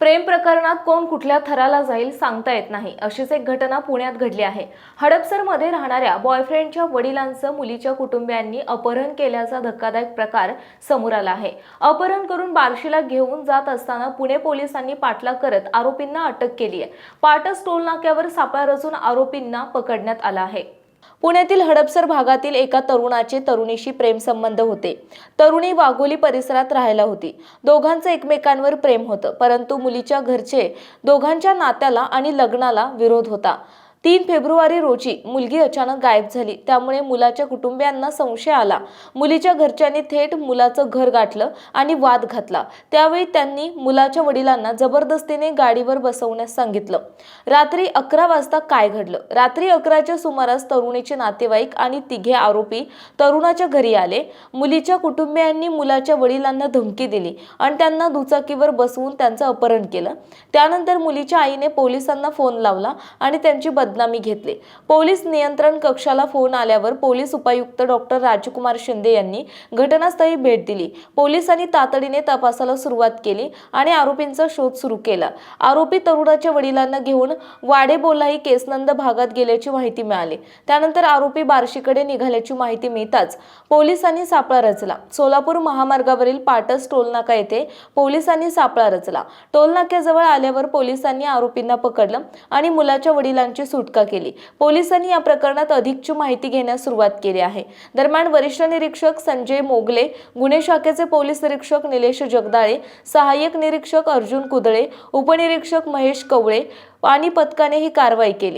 प्रेम प्रकरणात कोण कुठल्या थराला जाईल सांगता येत नाही. अशीच एक घटना पुण्यात घडली आहे. हडपसरमध्ये राहणाऱ्या बॉयफ्रेंडच्या वडिलांचं मुलीच्या कुटुंबियांनी अपहरण केल्याचा धक्कादायक प्रकार समोर आला आहे. अपहरण करून बार्शीला घेऊन जात असताना पुणे पोलिसांनी पाठलाग करत आरोपींना अटक केली आहे. पाटस टोल नाक्यावर सापळा रचून आरोपींना पकडण्यात आला आहे. पुण्यातील हडपसर भागातील एका तरुणाचे तरुणीशी प्रेमसंबंध होते. तरुणी वाघोली परिसरात राहायला होती. दोघांचं एकमेकांवर प्रेम होतं परंतु मुलीच्या घरचे दोघांच्या नात्याला आणि लग्नाला विरोध होता. तीन फेब्रुवारी रोजी मुलगी अचानक गायब झाली. त्यामुळे मुलाच्या कुटुंबियांना संशय आला. मुलीच्या घरच्यांनी थेट मुलाचं घर गाठलं आणि वाद घातला. त्यावेळी त्यांनी मुलाच्या वडिलांना जबरदस्तीने गाडीवर बसवण्यास सांगितलं. रात्री अकरा वाजता काय घडलं? रात्री अकराच्या सुमारास तरुणीचे नातेवाईक आणि तिघे आरोपी तरुणाच्या घरी आले. मुलीच्या कुटुंबियांनी मुलाच्या वडिलांना धमकी दिली आणि त्यांना दुचाकीवर बसवून त्यांचं अपहरण केलं. त्यानंतर मुलीच्या आईने पोलिसांना फोन लावला आणि त्यांची बदनामी घेतले. पोलीस नियंत्रण कक्षाला फोन आल्यावर पोलीस उपायुक्त डॉक्टर राजकुमार शिंदे यांनी घटनास्थळी भेट दिली. पोलिसांनी तातडीने तपासाला सुरुवात केली आणि आरोपींचा शोध सुरू केला. आरोपी तरुणाच्या वडिलांना घेऊन वाडेबोलाही केसनंद भागात गेल्याची माहिती मिळाली. त्यानंतर आरोपी बार्शीकडे निघाल्याची माहिती मिळताच पोलिसांनी सापळा रचला. सोलापूर महामार्गावरील पाटस टोलनाका येथे पोलिसांनी सापळा रचला. टोलनाक्याजवळ आल्यावर पोलिसांनी आरोपींना पकडलं आणि मुलाच्या वडिलांची सुटका केली. पोलिसांनी या प्रकरणात अधिकची माहिती घेण्यास सुरुवात केली आहे. दरम्यान वरिष्ठ निरीक्षक संजय मोगले गुन्हे शाखेचे पोलीस निरीक्षक निलेश जगदाळे सहाय्यक निरीक्षक अर्जुन कुदळे उपनिरीक्षक महेश कवळे आणि पथकाने ही कारवाई केली.